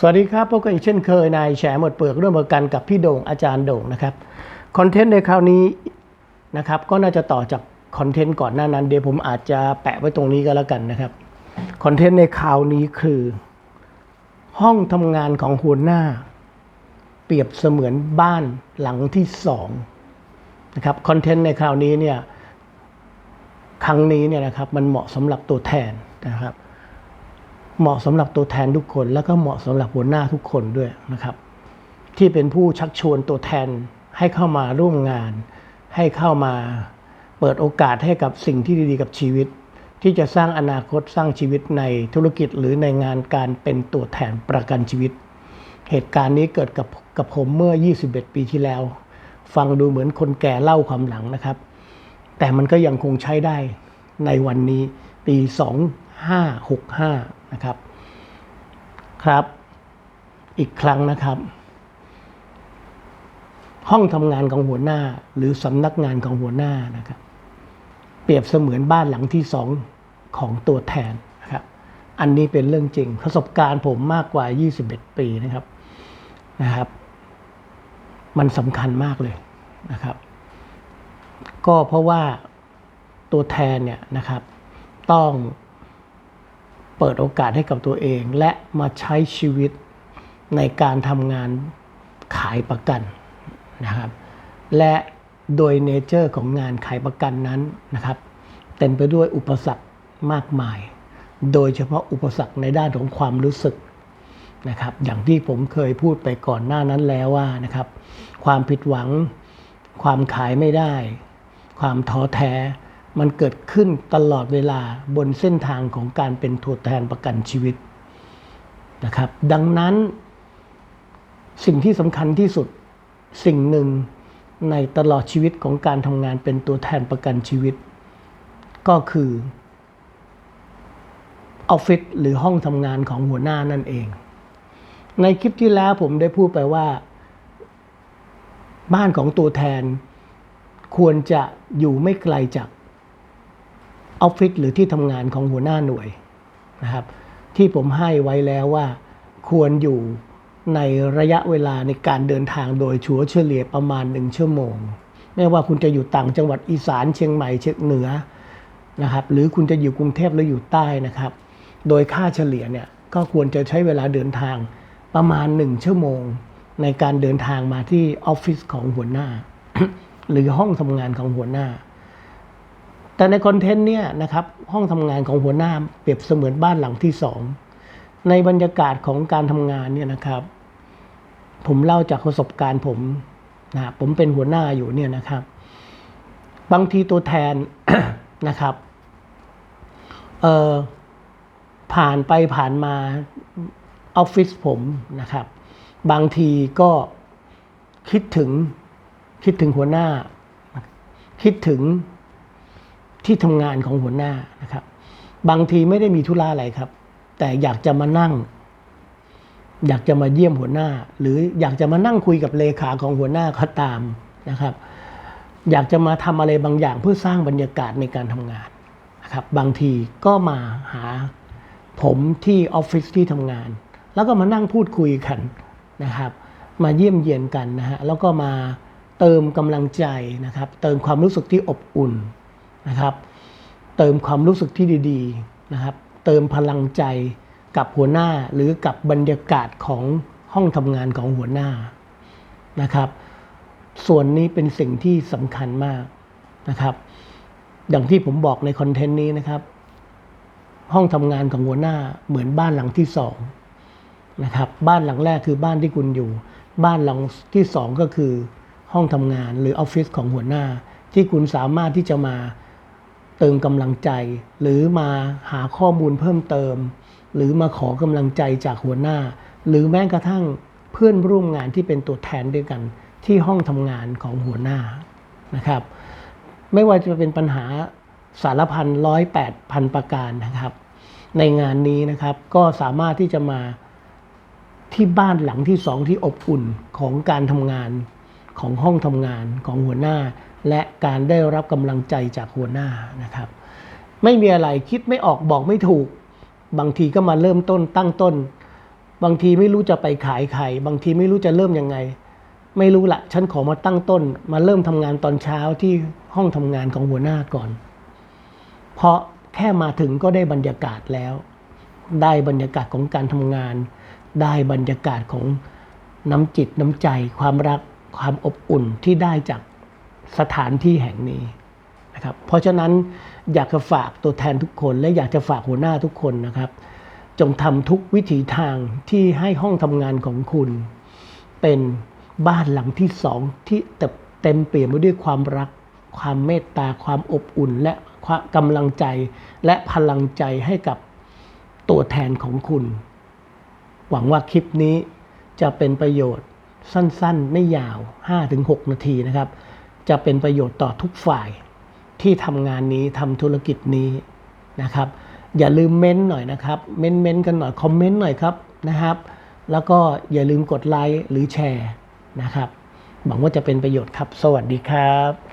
สวัสดีครับพบกันอีกเช่นเคยนายแฉหมดเปลือกเรื่องประกันกับพี่โด่งอาจารย์โด่งนะครับคอนเทนต์ในคราวนี้นะครับก็น่าจะต่อจากคอนเทนต์ก่อนหน้านั้น เดี๋ยวผมอาจจะแปะไว้ตรงนี้ก็แล้วกันนะครับคอนเทนต์ในคราวนี้คือ ห้องทำงานของหัวหน้า เปรียบเสมือนบ้านหลังที่สองนะครับคอนเทนต์ในคราวนี้เนี่ยครั้งนี้เนี่ยนะครับมันเหมาะสำหรับตัวแทนนะครับ เหมาะสำหรับตัวแทนทุกคน แล้วก็เหมาะสำหรับหัวหน้าทุกคนด้วยนะครับ ที่เป็นผู้ชักชวนตัวแทนให้เข้ามาร่วมงาน ให้เข้ามาเปิดโอกาสให้กับสิ่งที่ดีๆ กับชีวิต ที่จะสร้างอนาคตสร้างชีวิตในธุรกิจหรือในงานการเป็นตัวแทนประกันชีวิต เหตุการณ์นี้เกิดกับกับผมเมื่อ 21 ปีที่แล้ว ฟังดูเหมือนคนแก่เล่าความหลังนะครับ แต่มันก็ยังคงใช้ได้ในวันนี้ปี 565 นะครับ ครับ อีกครั้งนะครับ ห้องทำงานของหัวหน้า หรือสำนักงานของหัวหน้านะครับ เปรียบเสมือนบ้านหลังที่สองของตัวแทนนะครับ อันนี้เป็นเรื่องจริง ประสบการณ์ผมมากกว่า 21 ปีนะครับนะครับ มันสำคัญมากเลยนะครับ ก็เพราะว่าตัวแทนเนี่ยนะครับ ต้อง เปิดโอกาสให้กับตัวเอง และมาใช้ชีวิตในการทำงานขายประกันนะครับและโดยเนเจอร์ของงานขายประกันนั้นนะครับเต็มไปด้วยอุปสรรคมากมาย โดยเฉพาะอุปสรรคในด้านของความรู้สึกนะครับอย่างที่ผมเคยพูดไปก่อนหน้านั้นแล้วว่านะครับความผิดหวัง ความขายไม่ได้ ความท้อแท้ มันเกิดขึ้นตลอดเวลาบนเส้นทางของการเป็นตัวแทนประกันชีวิตนะครับ ดังนั้นสิ่งที่สำคัญที่สุดสิ่งหนึ่งในตลอดชีวิตของการทำงานเป็นตัวแทนประกันชีวิต ก็คือออฟฟิศหรือห้องทำงานของหัวหน้านั่นเอง ในคลิปที่แล้วผมได้พูดไปว่า บ้านของตัวแทนควรจะอยู่ไม่ไกลจาก ออฟฟิศหรือที่ทำงานของหัวหน้าหน่วยนะครับ ที่ผมให้ไว้แล้วว่าควรอยู่ในระยะเวลาในการเดินทางโดยชัวเฉลี่ยประมาณหนึ่งชั่วโมง ไม่ว่าคุณจะอยู่ต่างจังหวัดอีสานเชียงใหม่เชียงเหนือนะครับ หรือคุณจะอยู่กรุงเทพหรืออยู่ใต้นะครับ โดยค่าเฉลี่ยเนี่ยก็ควรจะใช้เวลาเดินทางประมาณหนึ่งชั่วโมง ในการเดินทางมาที่ออฟฟิศของหัวหน้า หรือห้องทำงานของหัวหน้า แต่ในคอนเทนต์เนี่ยนะครับห้องทำงานของหัวหน้าเปรียบเสมือนบ้านหลังที่สองในบรรยากาศของการทำงานเนี่ยนะครับ ผมเล่าจากประสบการณ์ผมนะผมเป็นหัวหน้าอยู่เนี่ยนะครับ บางทีตัวแทนนะครับเออผ่านไปผ่านมาออฟฟิศผมนะครับ บางทีก็คิดถึงคิดถึงหัวหน้า คิดถึง ที่ทำงานของหัวหน้านะครับ บางทีไม่ได้มีธุระอะไรครับ แต่อยากจะมานั่ง อยากจะมาเยี่ยมหัวหน้า หรืออยากจะมานั่งคุยกับเลขาของหัวหน้าก็ตามนะครับ อยากจะมาทำอะไรบางอย่างเพื่อสร้างบรรยากาศในการทำงานนะครับ บางทีก็มาหาผมที่ออฟฟิศที่ทำงาน แล้วก็มานั่งพูดคุยกันนะครับ มาเยี่ยมเยียนกันนะฮะแล้วก็มาเติมกำลังใจนะครับ เติมความรู้สึกที่อบอุ่น นะครับ เติมความรู้สึกที่ดีๆนะครับ เติมพลังใจกับหัวหน้าหรือกับบรรยากาศของห้องทำงานของหัวหน้านะครับ ส่วนนี้เป็นสิ่งที่สำคัญมากนะครับ อย่างที่ผมบอกในคอนเทนต์นี้นะครับ ห้องทำงานของหัวหน้าเหมือนบ้านหลังที่สองนะครับบ้านหลังแรกคือบ้านที่คุณอยู่ บ้านหลังที่สองก็คือห้องทำงานหรือออฟฟิศของหัวหน้า ที่คุณสามารถที่จะมา เติมกำลังใจ หรือมาหาข้อมูลเพิ่มเติม หรือมาขอกำลังใจจากหัวหน้า หรือแม้กระทั่งเพื่อนร่วมงานที่เป็นตัวแทนด้วยกันที่ห้องทำงานของหัวหน้านะครับ ไม่ว่าจะเป็นปัญหาสารพันร้อยแปดพันประการนะครับ ในงานนี้นะครับก็สามารถที่จะมาที่บ้านหลังที่สองที่อบอุ่นของการทำงานของห้องทำงานของหัวหน้า และการได้รับกำลังใจจากหัวหน้านะครับ ไม่มีอะไรคิดไม่ออกบอกไม่ถูก บางทีก็มาเริ่มต้นตั้งต้น บางทีไม่รู้จะไปขายใครบางทีไม่รู้จะเริ่มยังไง ไม่รู้ละฉันขอมาตั้งต้น มาเริ่มทำงานตอนเช้าที่ห้องทำงานของหัวหน้าก่อน เพราะแค่มาถึงก็ได้บรรยากาศแล้ว ได้บรรยากาศของการทำงาน ได้บรรยากาศของน้ำจิตน้ำใจ ความรักความอบอุ่นที่ได้จาก สถานที่แห่งนี้นะครับ เพราะฉะนั้นอยากจะฝากตัวแทนทุกคนและอยากจะฝากหัวหน้าทุกคนนะครับ จงทำทุกวิถีทางที่ให้ห้องทำงานของคุณ เป็นบ้านหลังที่สองที่เต็มเปี่ยมไปด้วยความรัก ความเมตตาความอบอุ่น และความกำลังใจและพลังใจให้กับตัวแทนของคุณ หวังว่าคลิปนี้จะเป็นประโยชน์สั้นๆ ไม่ยาว 5-6 นาทีนะครับ จะเป็นประโยชน์ต่อทุกฝ่ายที่ทำงานนี้ทำธุรกิจนี้นะครับ อย่าลืมเม้นหน่อยนะครับ เม้นเม้นกันหน่อยคอมเมนต์หน่อยครับนะครับ แล้วก็อย่าลืมกดไลค์หรือแชร์นะครับหวังว่าจะเป็นประโยชน์ครับ สวัสดีครับ